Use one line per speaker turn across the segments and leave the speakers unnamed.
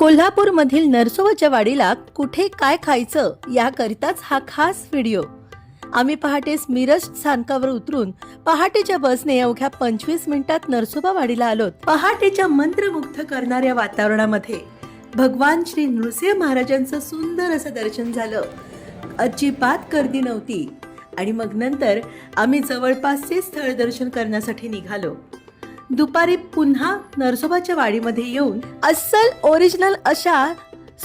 कोल्हापूरमधील नरसोबाच्या वाडीला कुठे काय खायचं याकरिताच हा खास व्हिडिओ. आम्ही पहाटेच मिरज स्थानकावर उतरून पहाटेच्या बसने अवघ्या पंचवीस मिनिटात नरसोबा वाडीला आलो. पहाटेच्या मंत्रमुग्ध करणाऱ्या वातावरणामध्ये भगवान श्री नृसिंह महाराजांचं सुंदर असं दर्शन झालं. अजिबात गर्दी नव्हती आणि मग नंतर आम्ही जवळपासचे स्थळ दर्शन करण्यासाठी निघालो. दुपारी पुन्हा नरसोबाच्या वाडीमध्ये येऊन अस्सल ओरिजिनल अशा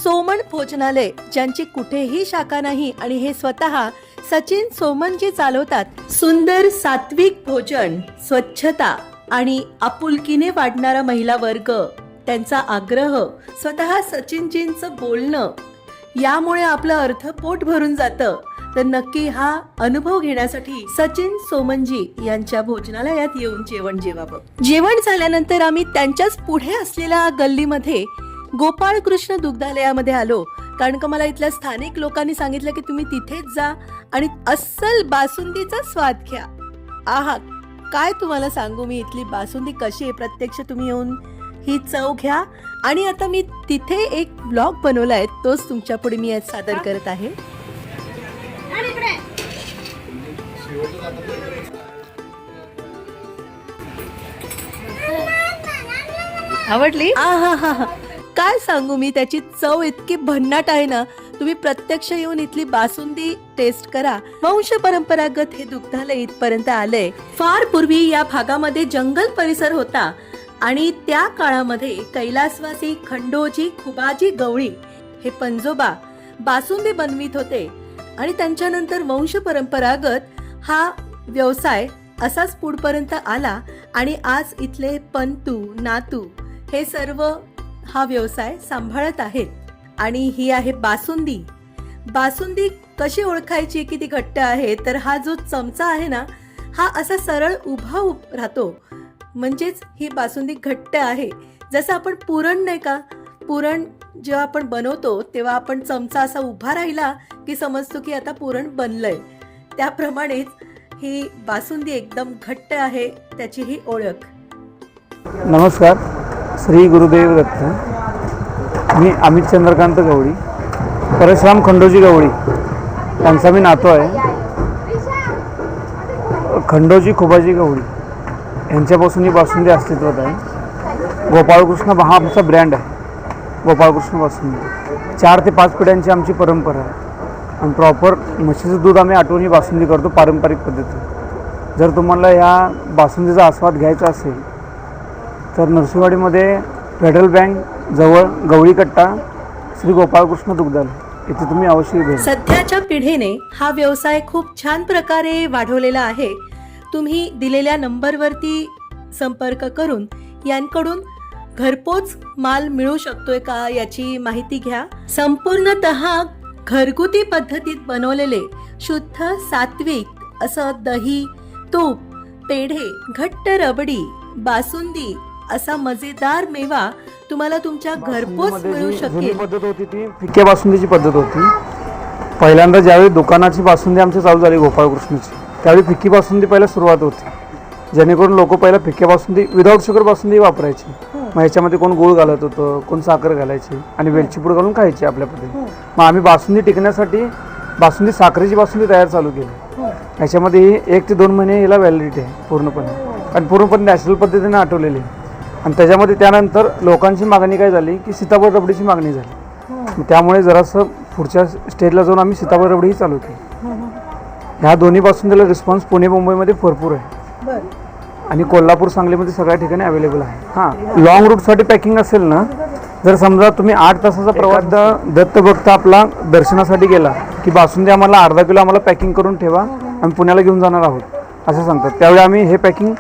सोमन भोजनालय ज्यांची कुठेही शाखा नाही आणि हे स्वतः सचिन सोमनजी चालवतात सुंदर सात्विक भोजन स्वच्छता आणि आपुलकीने वाढणारा महिला वर्ग. त्यांचा आग्रह स्वतः सचिनजींचं बोलणं. यामुळे आपलं अर्थ पोट भरून जातं. तर नक्की हा अनुभव घेण्यासाठी सचिन सोमनजी यांच्या भोजनालयात येऊन जेवण जेवावं. जेवण झाल्यानंतर आम्ही त्यांच्याच पुढे असलेल्या गल्लीमध्ये गोपाळकृष्ण दुग्धालयामध्ये आलो. कारण का मला इथल्या स्थानिक लोकांनी सांगितलं की तुम्ही तिथेच जा आणि अस्सल बासुंदीचा स्वाद घ्या. आहा काय तुम्हाला सांगू मी इथली बासुंदी कशी आहे? प्रत्यक्ष तुम्ही येऊन ही चव घ्या. आणि आता मी तिथे एक ब्लॉग बनवला आहे तोच तुमच्यापुढे मी सादर करत आहे. आवडली? काय सांगू मी त्याची चव इतकी भन्नाट आहे ना तुम्ही प्रत्यक्ष येऊन इथली बासुंदी टेस्ट करा. वंश परंपरागत हे दुग्धालय इथपर्यंत आलंय. फार पूर्वी या भागामध्ये जंगल परिसर होता आणि त्या काळामध्ये कैलासवासी खंडोजी खुबाजी गवळी हे पंजोबा बासुंदी बनवित होते. आणि त्यांच्यानंतर वंश परंपरागत हा व्यवसाय असाच पुढपर्यंत आला आणि आज इथले पंतू नातू हे सर्व हा व्यवसाय सांभाळत आहेत. आणि ही आहे बासुंदी. बासुंदी कशी ओळखायची की ती घट्ट आहे? तर हा जो चमचा आहे ना हा असा सरळ उभा उभ राहतो. म्हणजेच ही बासुंदी घट्ट आहे. जसं आपण पुरण नाही का? पुरण जेव्हा आपण बनवतो तेव्हा आपण चमचा असा उभा राहिला की समजतो की आता पुरण बनलंय. त्याप्रमाणेच ही बासुंदी एकदम घट्ट आहे त्याची ही ओळख.
नमस्कार श्री गुरुदेव दत्त. मी अमित चंद्रकांत गवळी परशुराम खंडोजी गवळी त्यांचा मी नातो आहे. खंडोजी खुबाजी गवळी यांच्यापासून ही बासुंदी अस्तित्वात आहे. गोपाळकृष्ण हा आमचा ब्रँड आहे. गोपाळकृष्ण बासुंदी. चार ते पाच पिढ्यांची आमची परंपरा आहे. आणि प्रॉपर म्हशीचं दूध आम्ही आठवून ही बासुंदी करतो पारंपरिक पद्धती जर तुम्हाला ह्या बासुंदीचा आस्वाद घ्यायचा असेल तर नरसिंहवाडीमध्ये फेडरल बँक जवळ गवळी कट्टा श्री गोपाळकृष्ण दुग्धालय इथे तुम्ही अवश्य भेट.
सध्याच्या पिढीने हा व्यवसाय खूप छान प्रकारे वाढवलेला आहे. तुम्ही दिलेल्या नंबरवरती संपर्क करून यांकडून घरपोच माल मिळू शकतोय का याची माहिती घ्या. संपूर्णत घरगुती पद्धतीत बनवलेले शुद्ध सात्विक असं दही तूप पेढे घट्ट रबडी बासुंदी असा मजेदार मेवा तुम्हाला तुमच्या घरपोच मिळू शकेल.
पद्धत होती ती फिक्या बासुंदीची पद्धत होती. पहिल्यांदा ज्यावेळी दुकानाची बासुंदी आमची चालू झाली गोपाळकृष्णाची त्यावेळी फिक्की बासुंदी पहिला सुरुवात होती. जेणेकरून लोक पहिला फिक्या बासुंदी विदाऊट शुगर बासुंदी वापरायची. मग ह्याच्यामध्ये कोण गुळ घालत होतं कोण साखर घालायची आणि वेलची पूड घालून खायची आपल्या पद्धतीने. मग आम्ही बासुंदी टिकण्यासाठी बासुंदी साखरेची बासुंदी तयार चालू केली. ह्याच्यामध्ये ही एक ते दोन महिने हिला व्हॅलिडिटी आहे पूर्णपणे. आणि पूर्णपणे नॅचरल पद्धतीने आठवलेली आहे. आणि त्याच्यामध्ये त्यानंतर लोकांची मागणी काय झाली की सीताफळ रबडीची मागणी झाली. मग त्यामुळे जरासं पुढच्या स्टेजला जाऊन आम्ही सीताफळ रबडीही चालू केली. ह्या दोन्ही बासुंदीला रिस्पॉन्स पुणे मुंबईमध्ये भरपूर आहे. आणि कोल्हापूर सांगलीमध्ये सगळ्या ठिकाणी अवेलेबल आहे. हां लॉंग रूटसाठी पॅकिंग असेल ना जर समजा तुम्ही आठ तासाचा प्रवास दत्त भक्त आपला दर्शनासाठी गेला की बासुंदी आम्हाला अर्धा किलो आम्हाला पॅकिंग करून ठेवा आम्ही पुण्याला घेऊन जाणार आहोत असं सांगतात. त्यावेळी आम्ही हे पॅकिंग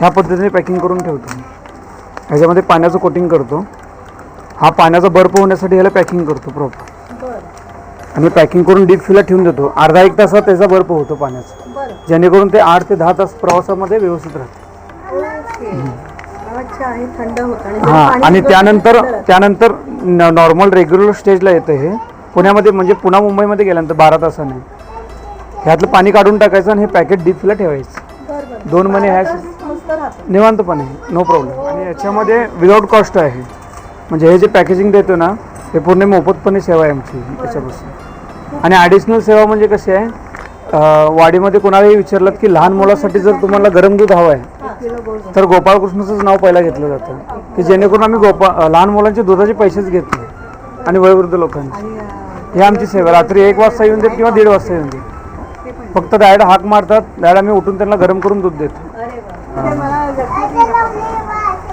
ह्या पद्धतीने पॅकिंग करून ठेवतो. ह्याच्यामध्ये पाण्याचं कोटिंग करतो. हा पाण्याचा बर्फ होण्यासाठी ह्याला पॅकिंग करतो प्रॉपर आणि पॅकिंग करून डीप फ्रीला ठेवून देतो. अर्धा एक तासात त्याचा बर्फ होतो पाण्याचा. जेणेकरून ते आठ ते दहा तास प्रवासामध्ये व्यवस्थित राहते
थंड होत
हा आणि त्यानंतर त्यानंतर नॉर्मल रेग्युलर स्टेजला येतं हे. पुण्यामध्ये म्हणजे पुणा मुंबईमध्ये गेल्यानंतर बारा तासाने. ह्यातलं पाणी काढून टाकायचं आणि हे पॅकेट डीप फ्रीला ठेवायचं. दोन महिने ह्या निवांतपणे नो प्रॉब्लेम आणि याच्यामध्ये विदाऊट कॉस्ट आहे. म्हणजे हे जे पॅकेजिंग देतो ना हे पूर्ण मोफतपणे सेवा आहे आमची त्याच्यापासून आणि ॲडिशनल सेवा म्हणजे कशी आहे? अं, वाडीमध्ये कोणालाही विचारलं की लहान मुलासाठी जर तुम्हाला गरम दूध हवं आहे तर गोपाळकृष्णाचंच नाव पहिला घेतलं जातं. की जेणेकरून आम्ही गोपाळ लहान मुलांचे दुधाचे पैसेच घेत नाही. आणि वयोवृद्ध लोकांचे. हे आमची सेवा. रात्री एक वाजता येऊन देत किंवा दीड वाजता येऊन देत. फक्त डायड हाक मारतात. डायड आम्ही उठून त्यांना गरम करून दूध देतो.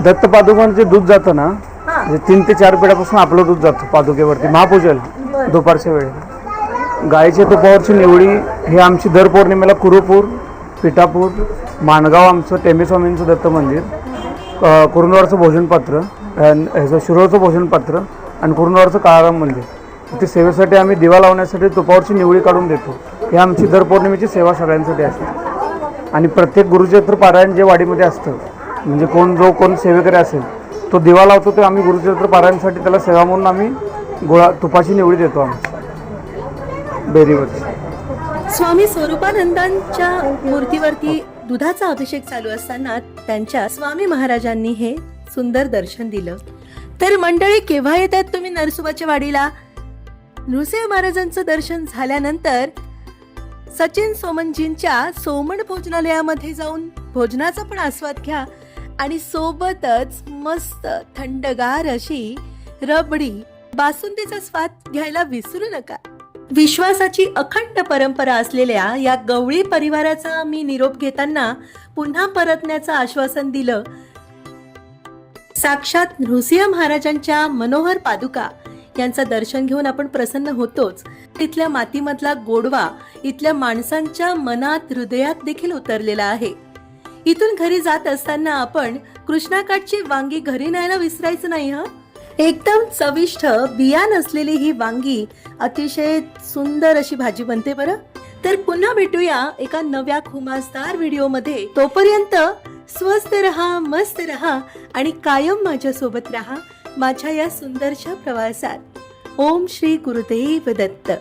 दत्त पादुकांचे दूध जातं ना म्हणजे तीन ते चार पिढ्यापासून आपलं दूध जातं पादुकेवरती. महापूजेला दुपारच्या वेळेला. गायीच्या तुपावरची निवडी हे आमची दर पौर्णिमेला कुरुपूर पिठापूर माणगाव आमचं टेमेस्वामींचं दत्त मंदिर अ, कुरुंदवारचं भोजनपात्र ह्याचं शिरोळचं भोजनपात्र आणि कुरुंदवारचं काळाराम मंदिर. ते सेवेसाठी आम्ही दिवा लावण्यासाठी तुपावरची निवडी काढून देतो. ही आमची दर पौर्णिमेची सेवा सगळ्यांसाठी असते. आणि प्रत्येक गुरुचरित्र पारायण जे वाडीमध्ये असतं म्हणजे कोण जो कोण सेवेकरी असेल तो दिवा लावतो ते आम्ही गुरुचरित्र पारायणसाठी त्याला सेवा म्हणून आम्ही गोळा तुपाची निवडी देतो आम्ही बेरीवरची.
स्वामी स्वरूपानंदांच्या मूर्तीवरती दुधाचा अभिषेक चालू असताना त्यांच्या स्वामी महाराजांनी हे सुंदर दर्शन दिलं. तर मंडळी केव्हा येतात तुम्ही नरसोबाच्या वाडीला? नृसिंह महाराजांचं दर्शन झाल्यानंतर सचिन सोमनजींच्या सोमण भोजनालयामध्ये जाऊन भोजनाचा पण आस्वाद घ्या आणि सोबतच मस्त थंडगार अशी रबडी बासुंदीचा स्वाद घ्यायला विसरू नका. विश्वासाची अखंड परंपरा असलेल्या या गवळी परिवाराचा मी निरोप घेताना पुन्हा परतण्याचं आश्वासन दिलं. साक्षात नृसिंह महाराजांच्या मनोहर पादुका यांचं दर्शन घेऊन आपण प्रसन्न होतोच. तिथल्या मातीमधला गोडवा इथल्या माणसांच्या मनात हृदयात देखील उतरलेला आहे. इथून घरी जात असताना आपण कृष्णाकाठची वांगी घरी न्यायला विसरायचं नाही हं? एकदम चविष्ट बिया नसलेली ही वांगी अतिशय सुंदर अशी भाजी बनते बरं. तर पुन्हा भेटूया एका नव्या खुमासदार व्हिडिओमध्ये. तोपर्यंत स्वस्त रहा मस्त रहा आणि कायम माझ्या सोबत रहा माझ्या या सुंदरशा प्रवासात. ओम श्री गुरुदेव दत्त.